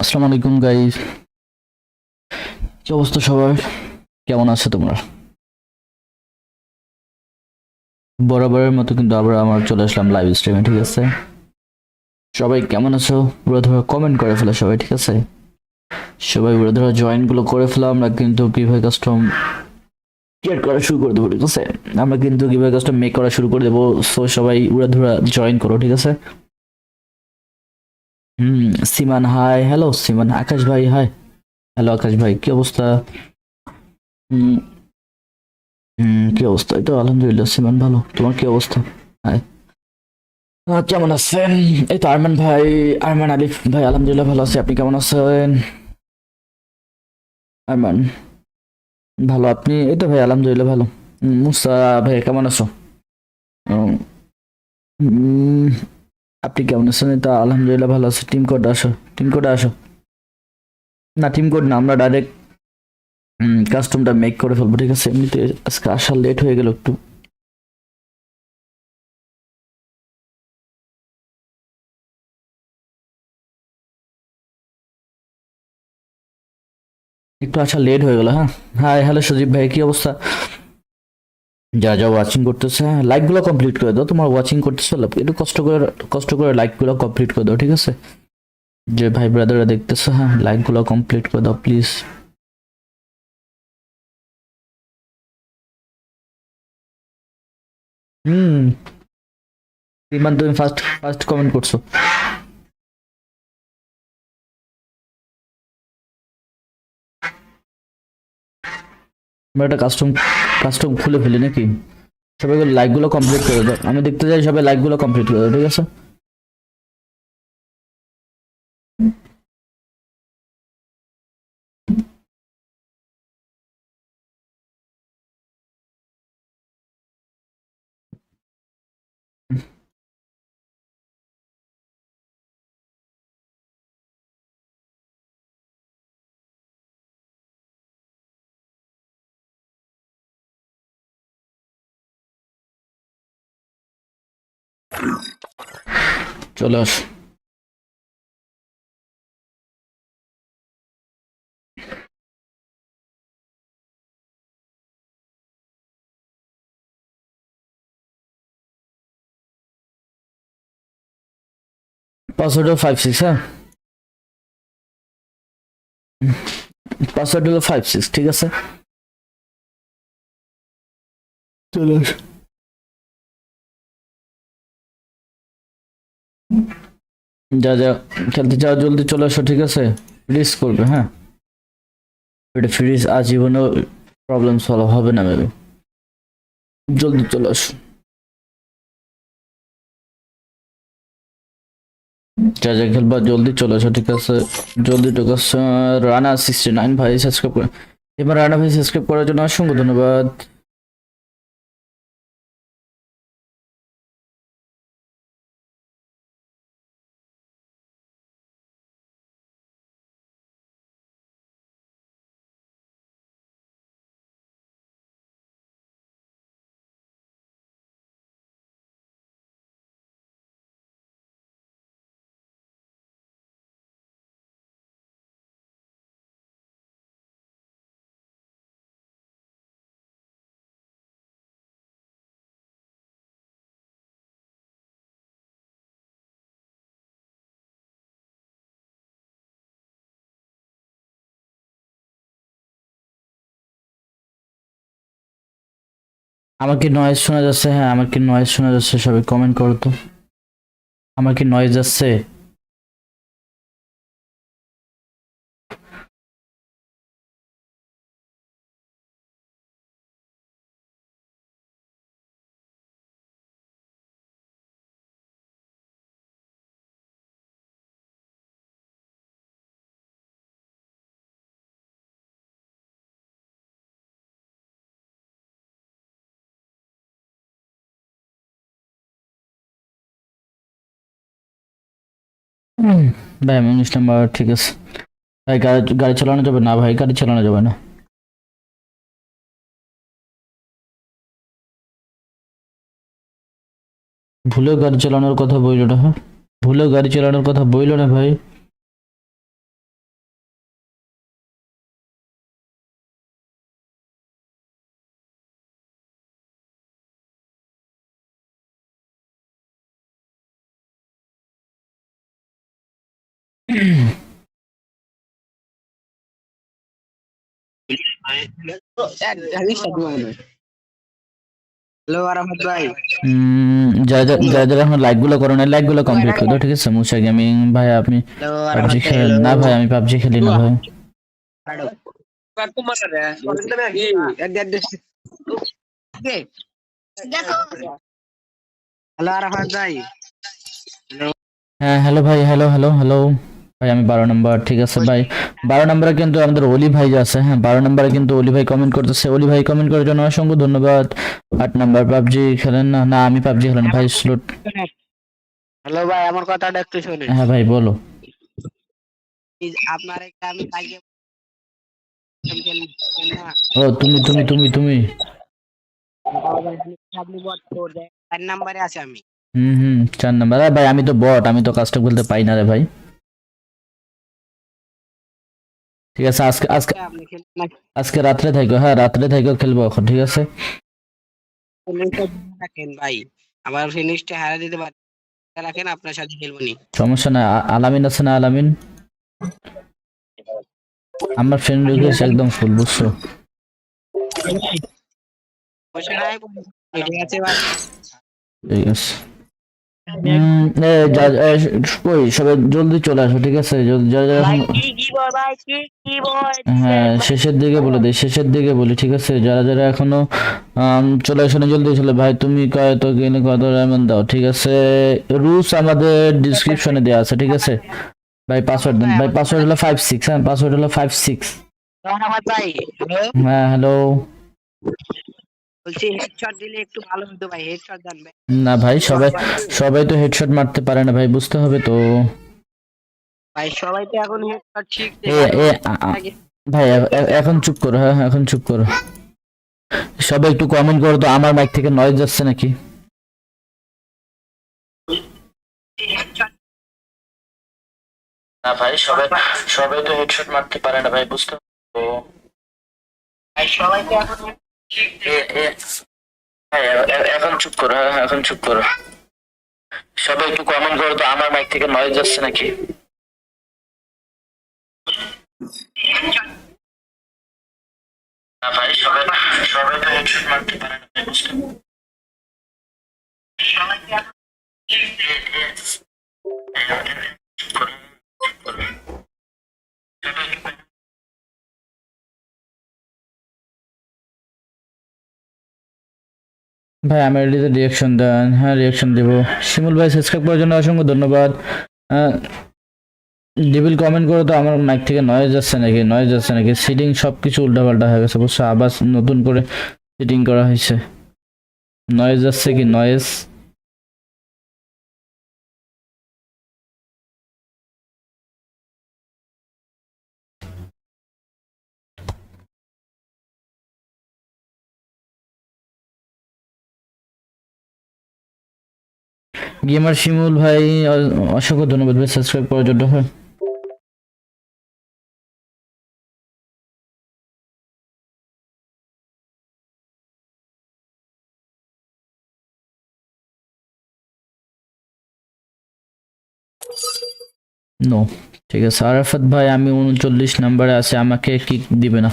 আসসালামু আলাইকুম গাইজ কি অবস্থা সবার? কেমন আছো তোমরা? বরাবরের মতো কিন্তু আবার আমার চলে আসলাম লাইভ স্ট্রিমে ঠিক আছে? সবাই কেমন আছো? পুরো ধরো কমেন্ট করে ফেলো সবাই, ঠিক আছে? সবাই পুরো ধরো জয়েনগুলো করে ফেলো, আমরা কিন্তু কীভাবে কাস্টম ক্রিয়েট করা শুরু করে দেবো, ঠিক আছে? আমরা কিন্তু কীভাবে কাস্টম মেক করা শুরু করে দেবো সো সবাই জয়েন করো, ঠিক আছে? হুম, সিমান হাই হ্যালো সিমান, আকাশ ভাই হাই হ্যালো আকাশ ভাই, কি অবস্থা? হুম কি অবস্থা? এই তো আলহামদুলিল্লাহ, সিমান ভালো, তোমার কি অবস্থা? হাই কেমন আছেন? এই তো আরমান ভাই, আরমান আলিফ ভাই, আলহামদুলিল্লাহ ভালো আছি। আপনি কেমন আছেন? আরমান, ভালো। আপনি, এই তো ভাই, আলহামদুলিল্লাহ ভালো। মুসা ভাই, কেমন আছো? আপনি কেমন আছেন? তা আলহামদুলিল্লাহ ভালো আছি। টিম কোড আসো টিম কোডে আসো। না টিম কোড না, আমরা ডাইরেক্ট কাস্টমটা মেক করে ফেলব, ঠিক আছে? এমনিতে আজকে আসার লেট হয়ে গেল একটু। একটু আচ্ছা লেট হয়ে গেল হ্যাঁ? হাই হ্যালো সজীব ভাই, কি অবস্থা? যা যা ওয়াচিং করতেছে লাইকগুলো কমপ্লিট করে দাও, তোমার ওয়াচিং করতেছো একটু কষ্ট করে কষ্ট করে লাইকগুলো কমপ্লিট করে দাও, ঠিক আছে? যে ভাই ব্রাদাররা দেখতেছো হ্যাঁ লাইকগুলো কমপ্লিট করে দাও প্লিজ হুম। ইমান তুমি ফার্স্ট ফার্স্ট কমেন্ট করছ। আমরা একটা কাস্টম কাস্টম খুলে ফেলি নাকি? সবাই লাইকগুলো কমপ্লিট করে দাও। আমি দেখতে চাই সবাই লাইকগুলো কমপ্লিট করে দাও, ঠিক আছে? চলে আস। পাসওয়ার্ড হলো ফাইভ সিক্স হ্যাঁ? পাসওয়ার্ড হলো ফাইভ সিক্স ঠিক আছে? চলে আস। যা যা, খেলতে যাও, জলদি চলে আসো, ঠিক আছে? ফ্রিজ করবে হ্যাঁ? এটা ফ্রিজ আজীবনেও প্রবলেম সলভ হবে না মেবি জলদি চলে আসো। যা যা খেলবা, জলদি চলে আসো, ঠিক আছে? জলদি ঢোকাস রানা সিক্সটি নাইন ভাই সাবস্ক্রাইব করে এবার রানা ভাই সাবস্ক্রাইব করার জন্য অসংখ্য ধন্যবাদ। আমার কি নয়েজ শোনা যাচ্ছে? হ্যাঁ আমার কি নয়েজ শোনা যাচ্ছে? সবাই কমেন্ট করো তো। আমার কি নয়েজ যাচ্ছে? ভাই, আমি উনিশ ঠিক আছে। ভাই, গাড়ি গাড়ি চালানো যাবে না? ভাই, গাড়ি চালানো যাবে না। ভুলে গাড়ি চালানোর কথা বইল না হ্যাঁ? গাড়ি চালানোর কথা বইল না, ভাই। হ্যালো আরাফাত ভাই উম, যারা যারা- যারা যারা এখন লাইকগুলো করো না লাইকগুলো কমপ্লিট করে দাও ঠিক আছে মুসা গেমিং ভাই আপনি হ্যালো পাবজি আরাফাত খেলেন না ভাই আমি পাবজি খেলি না ভাই হ্যালো আরাফাত ভাই হ্যাঁ হ্যালো ভাই হ্যালো হ্যালো হ্যালো ভাই আমি বারো নম্বর ঠিক আছে ভাই। বারো নম্বরে কিন্তু আমাদের অলি ভাই যে আছে হ্যাঁ বারো নম্বরে কিন্তু অলি ভাই কমেন্ট করতেছে। অলি ভাই কমেন্ট করার জন্য অসংখ্য ধন্যবাদ। আট নম্বর পাবজি খেলেন না? না আমি পাবজি খেলেন ভাই স্লোট হ্যালো ভাই আমার কথাটা একটু শুনুন। হ্যাঁ ভাই বলো। আপনার একটা আমি ও তুমি তুমি তুমি তুমি। চার নাম্বারে আছে আমি। হুম হুম চার নাম্বার। ভাই আমি তো বট আমি তো কাজটা বলতে পাই না রে ভাই। ঠিক আছে আজকে আজকে না আজকে রাত্রে থাকো হ্যাঁ রাত্রে থাকো খেলব এখন ঠিক আছে? ভাই। আমার ফিনিশটা হারা দিতে পারেন রাখেন আপনার সাথে খেলব নি। সমস্যা নাই আলামিন আছে না আলামিন? আমার ফ্রেন্ড রিকোয়েস্ট একদম ফুল বুঝছ? ঠিক আছে। সবাই জলদি চলে আসো ঠিক আছে? হ্যাঁ শেষের দিকে বলে দিই শেষের দিকে বলি ঠিক আছে? যারা যারা এখনও চলে আসো না জলদি চলে ভাই তুমি কত কিনে কত ডায়মন্ড দাও ঠিক আছে? রুলস আমাদের ডিসক্রিপশনে দেওয়া আছে ঠিক আছে? ভাই পাসওয়ার্ড দেন। ভাই পাসওয়ার্ড হলো ফাইভ সিক্স হ্যাঁ পাসওয়ার্ড হলো ফাইভ সিক্স হ্যাঁ হ্যালো বলছি হেডশট দিলে একটু ভালো হতো ভাই হেডশট দেন ভাই না ভাই সবাই সবাই তো হেডশট মারতে পারে না ভাই বুঝতে হবে তো। ভাই সবাই তো এখন হেডশট আ- ভাই এখন চুপ করো হ্যাঁ এখন চুপ করো। সবাই একটু কমেন্ট করো তো আমার মাইক থেকে নয়েজ যাচ্ছে নাকি? না ভাই সবাই সবাই তো হেডশট মারতে পারে না ভাই বুঝতে তো। ভাই সবাই তো এখন এখন চুপ করো এখন চুপ করো সবাই একটু কমেন্ট করো তো আমার মাইক থেকে নয়েজ যাচ্ছে নাকি ভাই সবাই সবাই তো হেডশট মারতে পারে না বুঝতে ভাই আমার এডিতে রিয়াকশন দেন। হ্যাঁ রিয়াকশন দেব। শিমুল ভাই সাবস্ক্রাইব করার জন্য অসংখ্য ধন্যবাদ। ডিবিল কমেন্ট করে তো আমার মাইক থেকে নয়েজ যাচ্ছে নাকি? নয়েজ যাচ্ছে নাকি? সিটিং সব কিছু উল্টাপাল্টা হয়ে গেছে অবশ্য আবার নতুন করে সিটিং করা হয়েছে। নয়েজ যাচ্ছে কি? নয়েজ গেমার শিমুল ভাই, অসংখ্য ধন্যবাদ ভাই সাবস্ক্রাইব করার জন্য। নো ঠিক আছে। আরাফাত ভাই, আমি উনচল্লিশ নাম্বারে আছে, আমাকে কিক দিবে না।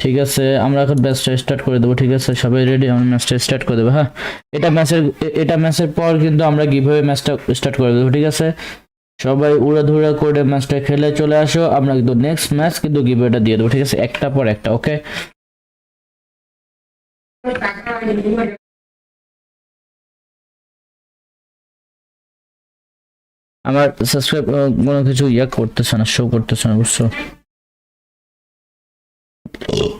ঠিক আছে, আমরা এখন ম্যাচটা স্টার্ট করে দেবো, ঠিক আছে? সবাই রেডি আমরা ম্যাচটা স্টার্ট করে দেবো হ্যাঁ? এটা ম্যাচের এটা ম্যাচের পর কিন্তু আমরা কীভাবে ম্যাচটা স্টার্ট করে দেবো, ঠিক আছে? সবাই উড়াধুরা করে ম্যাচটা খেলে চলে আসো, আমরা কিন্তু নেক্সট ম্যাচ কিন্তু গিভওয়েটা দিয়ে দেবো, ঠিক আছে? একটা পর একটা ওকে আমার সাবস্ক্রাইব কোনো কিছু ইয়া করতেছে না শো করতেছে না, বুঝছ? Oh.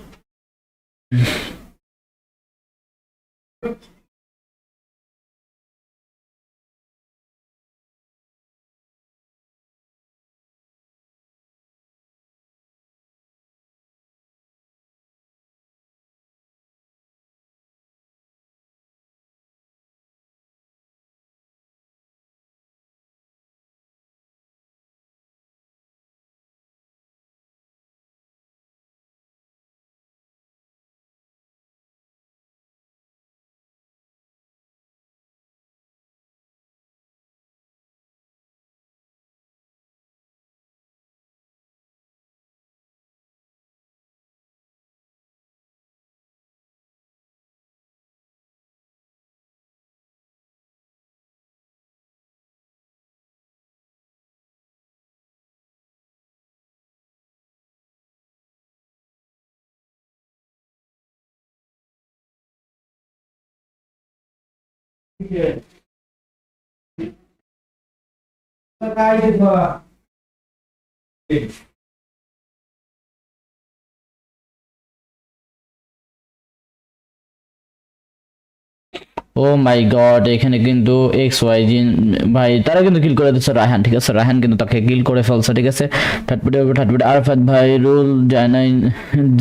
谢谢。拜拜这个 ও মাই গড এখানে কিন্তু এক্স ওয়াই জিন ভাই তারা কিন্তু কিল করে দিচ্ছে রায়হান ঠিক আছে? রায়হান কিন্তু তাকে কিল করে ফেলছে ঠিক আছে? ঠাটপুটে ঠাটপুটে আরফাত ভাই রুল জানাই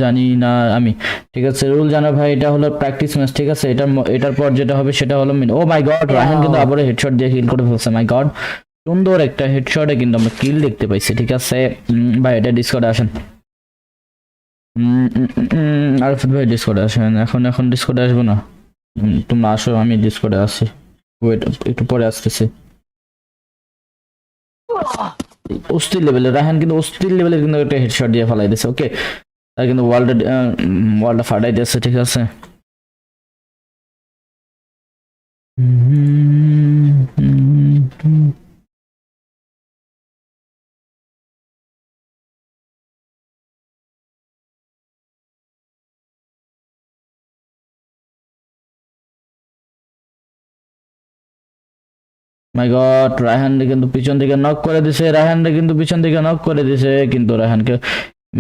জানি না আমি ঠিক আছে? রুল জানা ভাই এটা হলো প্র্যাকটিস ম্যাচ ঠিক আছে? এটার এটার পর যেটা হবে সেটা হলো মিন ও মাই গড রায়হান কিন্তু আবার হেডশট দিয়ে কিল করে ফেলছে মাই গড সুন্দর একটা হেডশটে কিন্তু আমরা কিল দেখতে পাইছি ঠিক আছে? ভাই এটা ডিসকর্ডে আসেন। আরফাত ভাই ডিসকর্ডে আসেন এখন এখন ডিসকর্ডে আসব না। তোমরা আসো আমি ডিসকর্ডে আসি ওয়েট একটু পরে আসতেছি অস্থির লেভেলের রাহান কিন্তু অস্থির লেভেলের কিন্তু একটা হেডশট দিয়ে ফেলাই দিছে ওকে তার কিন্তু ওয়ার্ল্ড ওয়ার্ল্ডটা ফাটাই দিয়েছে ঠিক আছে মাই গড রায়হান কিন্তু পিছন দিকে নক করে দিছে রায়হান কিন্তু পিছন দিকে নক করে দিছে, কিন্তু রায়হানকে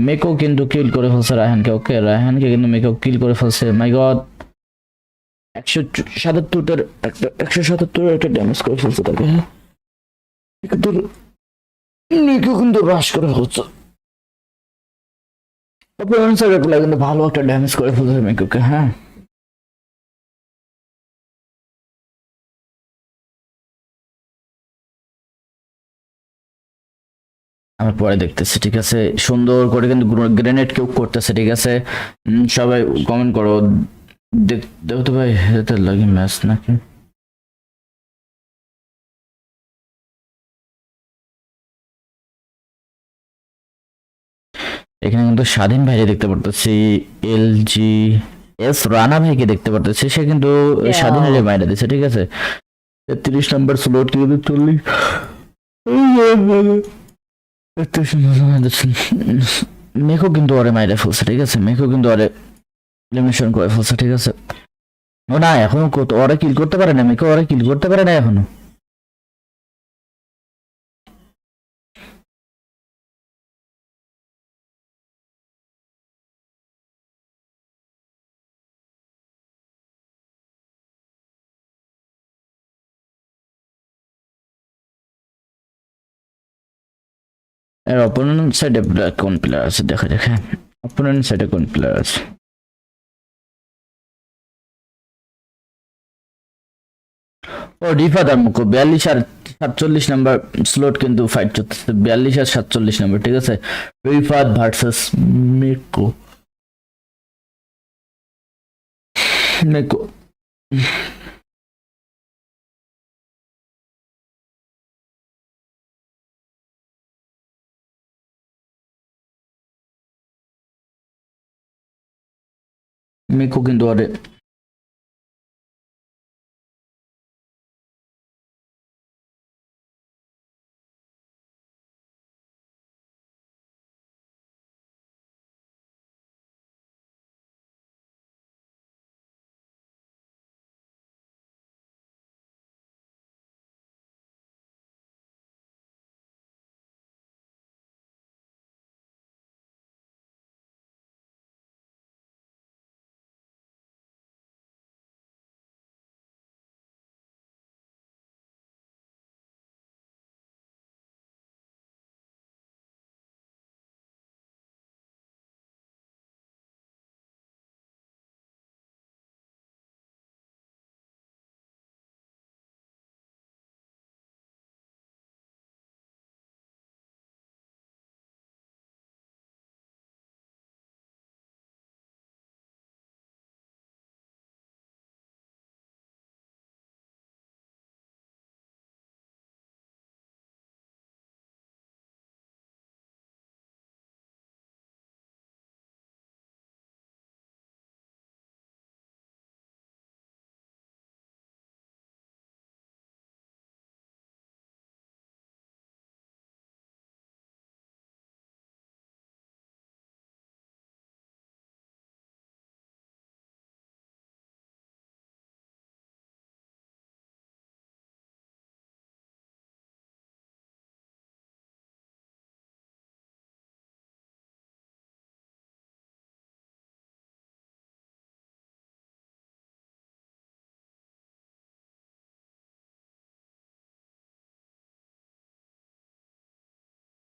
মেকো কিন্তু কিল করে ফেলছে রায়হানকে ওকে রায়হানকে কিন্তু মেকো কিল করে ফেলছে মাই গড একশো সাতাত্তরটার একটা, একশো সাতাত্তরের একটা ড্যামেজ করে ফেলছে তাকে। কিন্তু মেকো কিন্তু রাশ করে ফেলছে। অপোনেন্ট সাইডের প্লেয়ার কিন্তু ভালো একটা ড্যামেজ করে ফেলছে মেকোকে হ্যাঁ? আমি পরে দেখতেছি ঠিক আছে? সুন্দর করে কিন্তু গ্রেনেড কেউ করতেছে ঠিক আছে? সবাই কমেন্ট করো। দেখ- দেখো তো ভাই এটা লাগে ম্যাচ নাকি? এখানে কিন্তু স্বাধীন ভাইকে দেখতে পারতেছি এলজি এস রানা ভাইকে দেখতে পারতেছি। সে কিন্তু স্বাধীন স্বাধীনের বাইরে দিচ্ছে ঠিক আছে? তিরিশ নাম্বার স্লোট কিন্তু চল্লিশ একটু কিন্তু ওরে মাইরে ফেলছে, ঠিক আছে? মেঘও কিন্তু ওরে এলিমিনেশন করে ফেলছে, ঠিক আছে? ও না, এখনও ওরা কিল করতে পারে না, মেঘও ওরা কিল করতে পারে না এখনও। এর অপোনেন্ট সাইডে কোন প্লেয়ার আছে? দেখা দেখে অপোনেন্ট সাইডে কোন প্লেয়ার আছে? ও রিফাত আর মুকো বিয়াল্লিশ আর সাতচল্লিশ নাম্বার স্লট কিন্তু ফাইট চলতেছে। বিয়াল্লিশ আর সাতচল্লিশ নাম্বার ঠিক আছে? রিফাত ভার্সেস মেকো। মেকো। মেকো কিন্তু আরে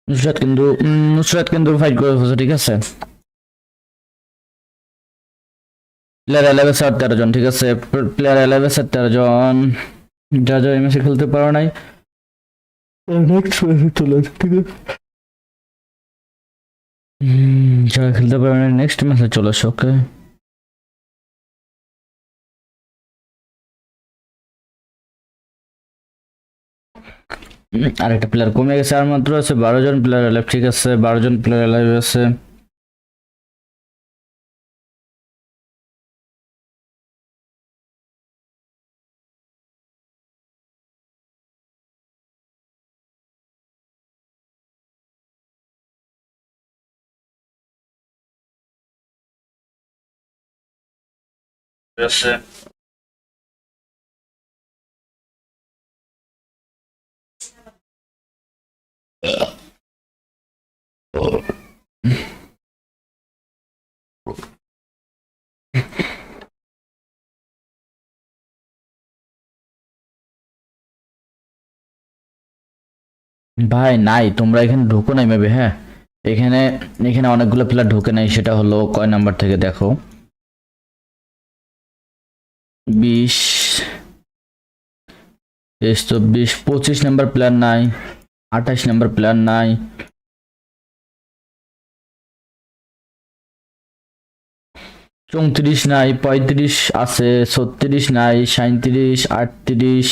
নুসরাত কিন্তু নুসরাত কিন্তু ফাইট করে ফেলছে ঠিক আছে? প্লেয়ার এলেভেন স্যার তেরো জন ঠিক আছে? প্লেয়ার এলেভেন স্যার তেরো জন যা যা ম্যাচে খেলতে পারো নাই চলে আসে ঠিক আছে হুম, যারা খেলতে পারো নাই নেক্সট ম্যাচে চলে আসো ওকে আর একটা প্লেয়ার কমে গেছে আর মাত্র আছে বারো জন প্লেয়ার এলাইভ ঠিক আছে, বারো জন প্লেয়ার এলাইভ আছে। আছে। ভাই, নাই, তোমরা এখানে ঢুকো নাই মেবে হ্যাঁ? এখানে এখানে অনেকগুলো প্লেয়ার ঢুকে নাই, সেটা হলো কয় নাম্বার থেকে দেখো? বিশ, তেইশ, চব্বিশ, পঁচিশ নাম্বার প্লেয়ার নাই, আঠাশ নাম্বার প্লেয়ার নাই। চৌত্রিশ নাই, পঁয়ত্রিশ আছে, ছত্রিশ নাই সাঁত্রিশ আটত্রিশ